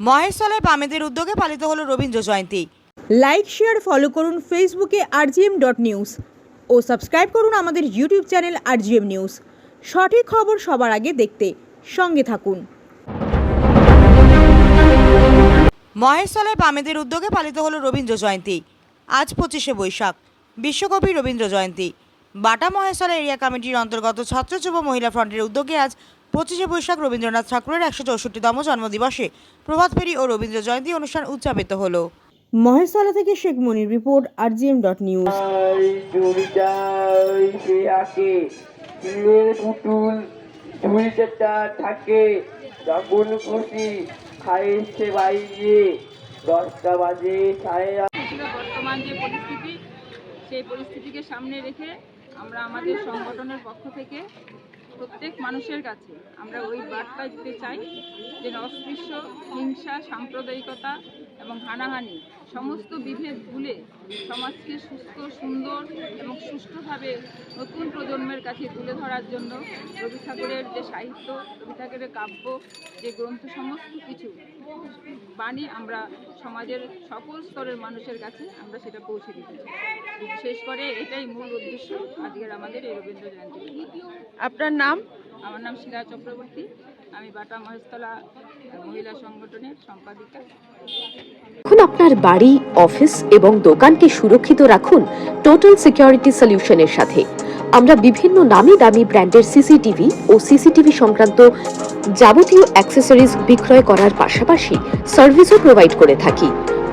মহেশতলায় বামেদের উদ্যোগে পালিত হলো Rabindra Jayanti. Like share follow করুন ফেসবুকে আরজিএম ডট নিউজ ও সাবস্ক্রাইব করুন আমাদের ইউটিউব চ্যানেল আরজিএম নিউজ সঠিক খবর সবার আগে দেখতে সঙ্গে থাকুন। মহেশতলায় বামেদের উদ্যোগে পালিত হলো রবীন্দ্র জয়ন্তী। আজ পঁচিশে বৈশাখ। বিশ্বকবি রবীন্দ্র জয়ন্তী। বাটা মহেশতলা এরিয়া কমিটির অন্তর্গত ছাত্র যুব মহিলা ফ্রন্টের উদ্যোগে আজ পঁচিশে বৈশাখ রবীন্দ্রনাথ ঠাকুরের একশো চৌষট্টিতম জন্মদিবসে প্রভাত ফেরি ও রবীন্দ্র জয়ন্তী অনুষ্ঠান উদযাপিত হলো। মহেশতলা থেকে Sheikh Monir report dot news. সে আঁকে চুলের পুতুল ঝুড়িটা থাকে যখন খুশি খাই সে বাইরে। দশটা বাজে সাড়ে বর্তমান যে পরিস্থিতি সেই পরিস্থিতিকে সামনে রেখে আমরা আমাদের সংগঠনের পক্ষ থেকে প্রত্যেক মানুষের কাছে আমরা ওই বার্তা দিতে চাই যে অস্পৃশ্য, হিংসা, সাম্প্রদায়িকতা এবং হানাহানি সমস্ত বিভেদ ভুলে সমাজকে সুস্থ, সুন্দর এবং সুষ্ঠুভাবে নতুন প্রজন্মের কাছে তুলে ধরার জন্য রবি ঠাকুরের যে সাহিত্য, রবি ঠাকুরের কাব্য, যে গ্রন্থ, সমস্ত কিছু বাণী আমরা সমাজের সকল স্তরের মানুষের কাছে আমরা সেটা পৌঁছে দিতে চাই। বিশেষ করে এটাই মূল উদ্দেশ্য আজকের আমাদের এই রবীন্দ্র জয়ন্তী আপনার নাম? আমার নাম শিলা চক্রবর্তী। আমি বাটা মহেশতলা মহিলা সংগঠনের সম্পাদিকা। এখন আপনার বাড়ি অফিস এবং দোকানকে সুরক্ষিত রাখুন টোটাল সিকিউরিটি সলিউশনের সাথে। আমরা বিভিন্ন নামি দামি ব্র্যান্ডের সিসিটিভি ও সিসিটিভি সংক্রান্ত যাবতীয় অ্যাক্সেসরিজ বিক্রয় করার পাশাপাশি সার্ভিসও প্রোভাইড করে থাকি।